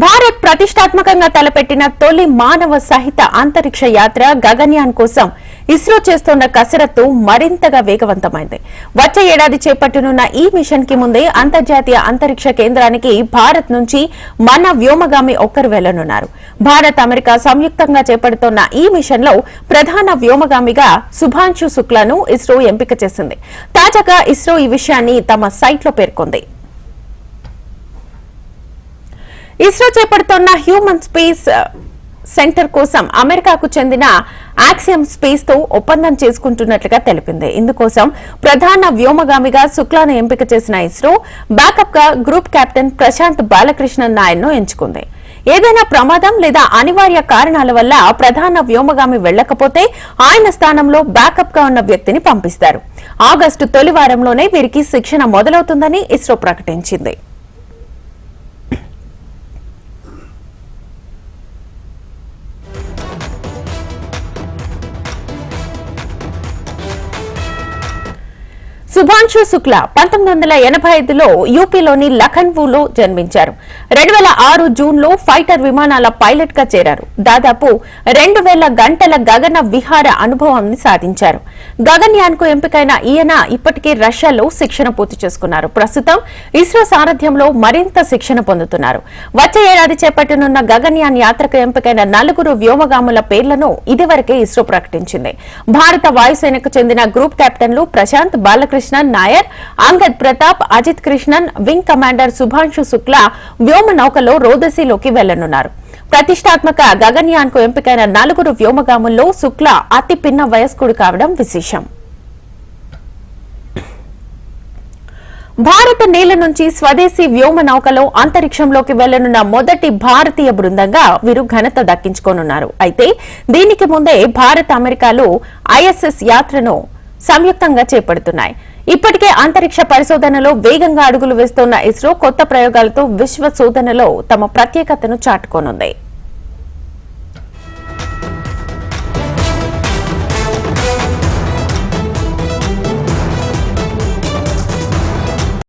భారత్ ప్రతిష్టాత్మకంగా తలపెట్టిన తొలి మానవ సహిత అంతరిక్ష యాత్ర గగన్యాన్ కోసం ఇస్రో చేస్తోన్న కసరత్తు మరింతగా వేగవంతమైంది. వచ్చే ఏడాది చేపట్టనున్న ఈ మిషన్కి ముందే అంతర్జాతీయ అంతరిక్ష కేంద్రానికి భారత్ నుంచి మన వ్యోమగామి ఒక్కరు వెళ్ళనున్నారు. భారత్ అమెరికా సంయుక్తంగా చేపడుతోన్న ఈ మిషన్లో ప్రధాన వ్యోమగామిగా సుభాంశు శుక్లాను ఇస్రో ఎంపిక చేసింది. తాజాగా ఇస్రో ఈ విషయాన్ని తమ సైట్లో పేర్కొంది. ఇస్రో చేపడుతోన్న హ్యూమన్ స్పేస్ uh, సెంటర్ కోసం అమెరికాకు చెందిన యాక్సియం స్పేస్తో ఒప్పందం చేసుకుంటున్నట్లుగా తెలిపింది. ఇందుకోసం ప్రధాన వ్యోమగామిగా శుక్లాను ఎంపిక చేసిన ఇస్రో బ్యాకప్గా గ్రూప్ కెప్టెన్ ప్రశాంత్ బాలకృష్ణన్ నాయన్ను ఎంచుకుంది. ఏదైనా ప్రమాదం లేదా అనివార్య కారణాల వల్ల ప్రధాన వ్యోమగామి వెళ్ళకపోతే ఆయన స్థానంలో బ్యాకప్గా ఉన్న వ్యక్తిని పంపిస్తారు. ఆగస్టు తొలి వారంలోనే వీరికి శిక్షణ మొదలవుతుందని ఇస్రో ప్రకటించింది. సుభాంశు శుక్లా పంతొమ్మిది వందల ఎనభై ఐదులో యూపీలోని లఖన్వూలో జన్మించారు. రెండు వేల ఆరు జూన్లో ఫైటర్ విమానాల పైలట్గా చేరారు. దాదాపు రెండు వేల గంటల గగన విహార అనుభవాన్ని సాధించారు. గగన్యాన్కు ఎంపికైన ఈయన ఇప్పటికే రష్యాలో శిక్షణ పూర్తి చేసుకున్నారు. ప్రస్తుతం ఇస్రో సారథ్యంలో మరింత శిక్షణ పొందుతున్నారు. వచ్చే ఏడాది చేపట్టనున్న గగన్యాన్ యాత్రకు ఎంపికైన నలుగురు వ్యోమగాముల పేర్లను ఇదివరకే ఇస్రో ప్రకటించింది. భారత వాయుసేనకు చెందిన group కెప్టెన్లు Prashanth Balakrishna Balakrishnan Nair Angad Pratap Ajit Krishnan wing commander Shubhanshu Shukla వ్యోమ నౌకలో రోదసీలోకి వెళ్ళనున్నారు. ప్రతిష్టాత్మక గగన్యాన్కు ఎంపికైన నలుగురు వ్యోమగాముల్లో శుక్లా అతి పిన్న వయస్కుడు కావడం విశేషం. భారత నేల నుంచి స్వదేశీ వ్యోమ నౌకలో అంతరిక్షంలోకి వెళ్ళనున్న మొదటి భారతీయ బృందంగా వీరు ఘనత దక్కించుకోనున్నారు. అయితే దీనికి ముందే భారత అమెరికాలో ఐఎస్ఎస్ యాత్రను సంయుక్తంగా చేపడుతున్నాయి. ఇప్పటికే అంతరిక్ష పరిశోధనలో వేగంగా అడుగులు వేస్తోన్న ఇస్రో కొత్త ప్రయోగాలతో విశ్వ శోధనలో తమ ప్రత్యేకతను చాటుకోనుంది.